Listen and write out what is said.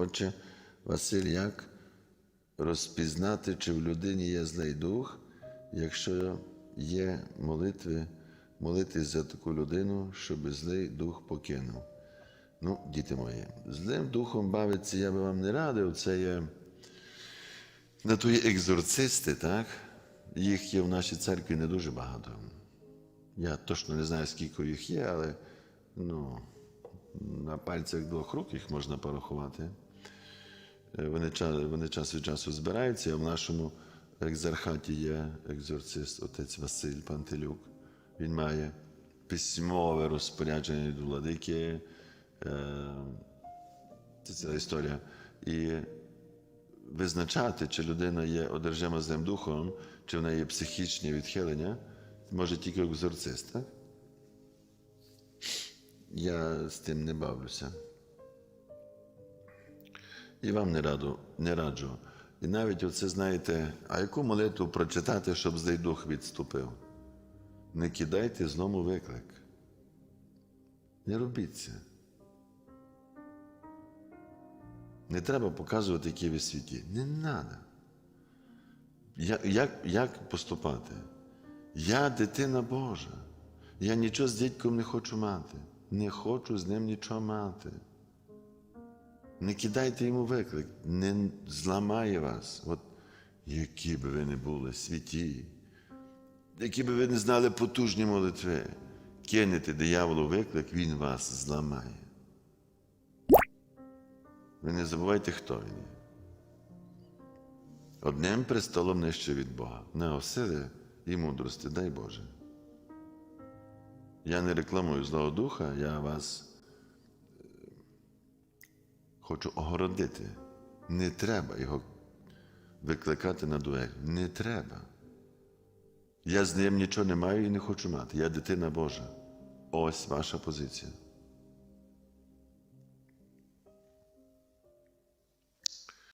Отже, Василь, як розпізнати, чи в людині є злий дух, якщо є молитви, молитись за таку людину, щоб злий дух покинув? Ну, діти мої, злим духом бавитися я би вам не радив, це є на то є екзорцисти, так? Їх є в нашій церкві не дуже багато. Я точно не знаю, скільки їх є, але ну, на пальцях двох рук їх можна порахувати. Е, Вони, вони час від часу збираються, в нашому екзархаті є екзорцист, отець Василь Пантелюк. Він має письмове розпорядження від владики. Е, Це ціла історія. І визначати, чи людина є одержима злим духом, чи в неї є психічні відхилення, може тільки екзорцист. Так? Я з тим не бавлюся. І вам не, раду, не раджу. І навіть оце знаєте, а яку молитву прочитати, щоб злий дух відступив? Не кидайте знову виклик. Не робіть це. Не треба показувати, які ви святі. Не треба. Як, як, як поступати? Я дитина Божа. Я нічого з дядьком не хочу мати. Не хочу з ним нічого мати. Не кидайте йому виклик, не зламає вас. От які би ви не були святі, які би ви не знали потужні молитви, кинете дияволу виклик, він вас зламає. Ви не забувайте, хто він є. Одним престолом нижче від Бога. Не сили і мудрості, дай Боже. Я не рекламую Злого Духа, я вас хочу огородити. Не треба його викликати на дуель. Не треба. Я з ним нічого не маю і не хочу мати. Я дитина Божа. Ось ваша позиція.